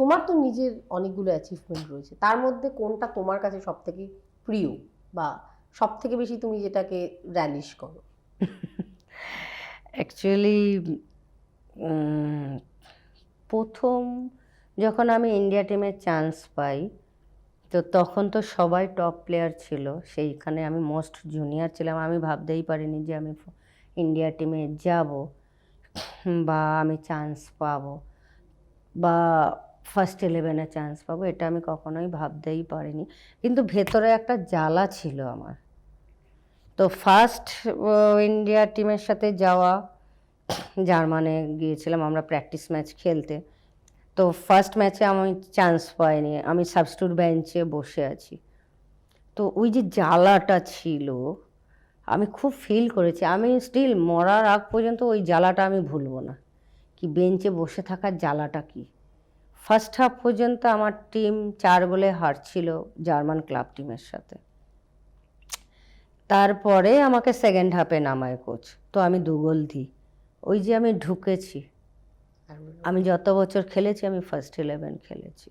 তোমার তো নিজের অনেকগুলো অ্যাচিভমেন্ট রয়েছে। তার মধ্যে কোনটা তোমার কাছে সব থেকে প্রিয় বা সব থেকে বেশি তুমি যেটাকে র্যালিশ করো? অ্যাকচুয়ালি প্রথম যখন আমি ইন্ডিয়া টিমে চান্স পাই, তো তখন তো সবাই টপ প্লেয়ার ছিল। সেইখানে আমি মোস্ট জুনিয়র ছিলাম। আমি ভাবতেই পারিনি যে আমি ইন্ডিয়া টিমে যাব বা আমি চান্স পাবো। বা ফার্স্ট ইলেভেনে চান্স পাবো, এটা আমি কখনোই ভাবতেই পারিনি। কিন্তু ভেতরে একটা জ্বালা ছিল আমার। তো ফার্স্ট ইন্ডিয়া টিমের সাথে যাওয়া, জার্মানে গিয়েছিলাম আমরা প্র্যাকটিস ম্যাচ খেলতে। তো ফার্স্ট ম্যাচে আমি চান্স পাইনি, আমি সাবস্টিটিউট বেঞ্চে বসে আছি। তো ওই যে জ্বালাটা ছিল, আমি খুব ফিল করেছি। আমি স্টিল মরার আগ পর্যন্ত ওই জ্বালাটা আমি ভুলবো না। কি বেঞ্চে বসে থাকার জ্বালাটা কি? ফার্স্ট হাফ পর্যন্ত আমার টিম চার বলে হারছিল জার্মান ক্লাব টিমের সাথে। তারপরে আমাকে সেকেন্ড হাফে নামায় কোচ তো আমি দু গোল দিই। ওই যে আমি ঢুকেছি আমি যত বছর খেলেছি আমি ফার্স্ট ইলেভেন খেলেছি।